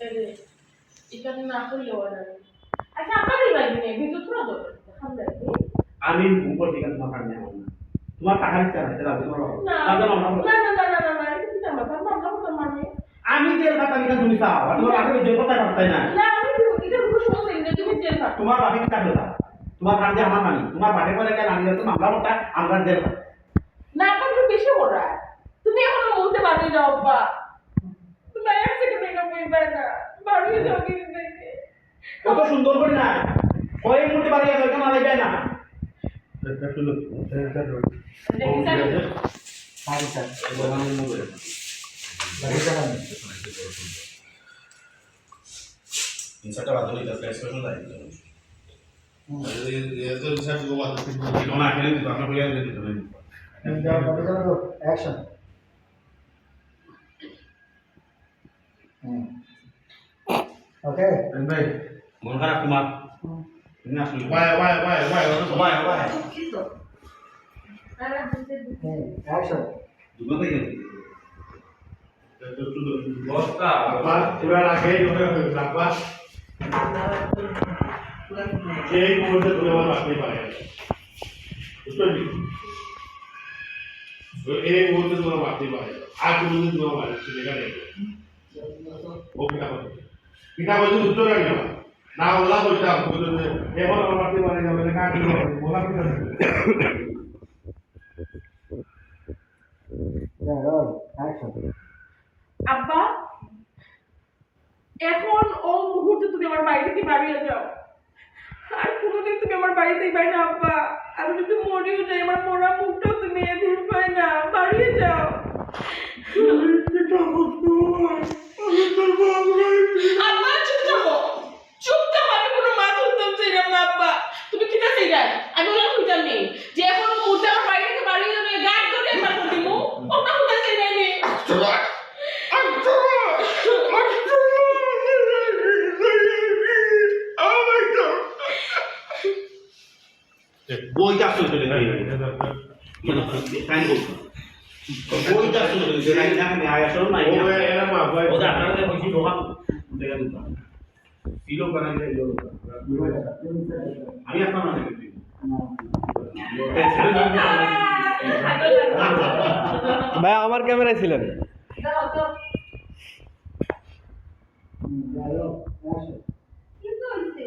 এখানে না করলে অর্ডার আচ্ছা আমারই বাড়ি নেই ভিতর তোরা তো আমরা আমি উপর থেকে তোমার কাছে নেব না। তোমার টাকার ইচ্ছা নাই দাদা তোমার না। না না না না না না এটা কি আমার বাবা আমরা তো মানে। আমি জেল খাতা নিকা তুমি চাও তোমার আগে জেল খাতা খাতাই না? না আমি এটা তুমি থাকো তোমার কি কাটে তোমার আমার মানি তোমার বাড়ি বলে কেন আমি তো মামলা মতো আমরা জেল না একটু বেশি ওরা তুমি এখন বলতে পারবে যাও বা তুমি বলবে না। যাও কিন্তু দেখে। কত সুন্দর করে না। কয়েক মুঠে বাড়ি কেন আলাই না ইনসার্টটা বাদ দিলে তার এক্সপ্রেশন লাগে এর তো রিসার্চ গো বাদ দিতে না। দিতে হবে Action. Okay. ভাই মন খারাপ তোমার Hmm. Action. দুটো থেকে বস্তা আবার এবার আগে যখন রাখবা এই মুহূর্তে তুমি আমার রাখতে পারে বুঝতে পারলি এই মুহূর্তে তোমার রাখতে পারে আর কোনোদিন তোমার মারে সেটা নেই ও পিতা বলছে উত্তর রাখবে না ওলা বলতাম এবার পারে যাবে না কাটি আব্বা এখন ও মুহূর্তে তুমি আমার বাড়ি থেকে বাড়িয়ে যাও। আর কোনোদিন তুমি আমার বাড়িতেই পাই না আব্বা। আমি যদি মরেও যাই আমার মরা মুখটাও তুমি এদিন পাই না বাড়িয়ে যাও আব্বা চুপ থাকো চুপ থাকো আমি কোনো মা তুলতাম চাইলাম না আব্বা তুমি কিনা চাইলা আমি ওলা খুঁজতাম নেই যে এখন মুহূর্তে আমার বাড়ি থেকে বাড়িয়ে যাবে গাছ ধরে একবার করে দিমু ওটা খুঁজতে চাইলাই নেই বইটা আসলে চলে গেল টাইম বলছো বইটা আসলে চলে গেল না আমি আসলে নাই ও এরা মা ভাই ওটা আপনারা বলছি দোকান দেখা দিতাম কিলো বানাই যায় আমি আপনার না দেখি ভাই আমার ক্যামেরায় ছিলেন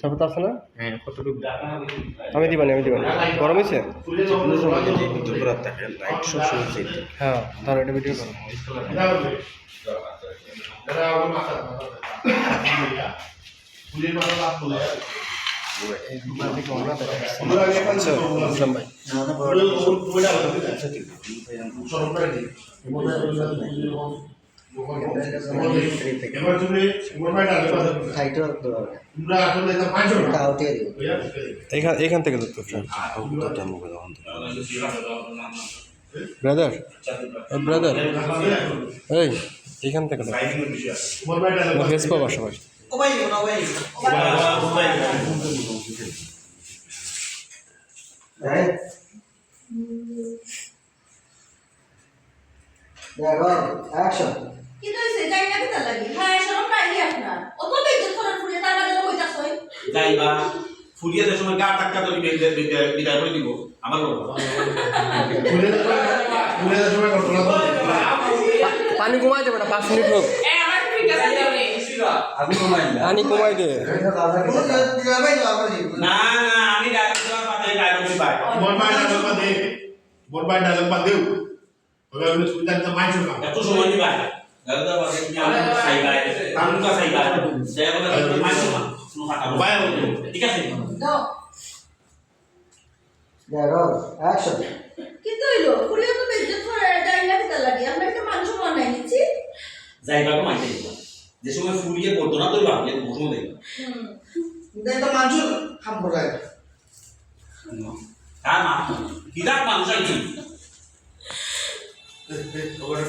তারপর তো আছে না? আমি দিবানি আমি দিবানি। গরম হয়েছে? হ্যাঁ ধরো এটা ভিডিও করো। ভাই এখান থেকে ধরতে ব্রাদার ব্রাদার এই এখান থেকে ফেস পাবা সবাই. Yeah. Action. কিন্তু হইছে যাই না কিতা লাগি। হ্যাঁ শরম পাইলি আপনার? অত করার ফুলে তার কইতাছ যাইবা ফুরিয়ে যে সময় গা টাক্কা তো বিদায় করে দিব। আমার পানি কমাই দে বেটা পাঁচ মিনিট হোক। এ আমার ঠিক আছে যাও নেই পানি কমাই দে। না না আমি ডালে বাদে না এত সময় দিবা। মানুষ যাইবা তো মাইতে দিবা যে সময় ফুরিয়ে পড়তো না তো ভাবলে বসে দেখবা হুম তার মা কিরাক মানুষ আইছি ওটা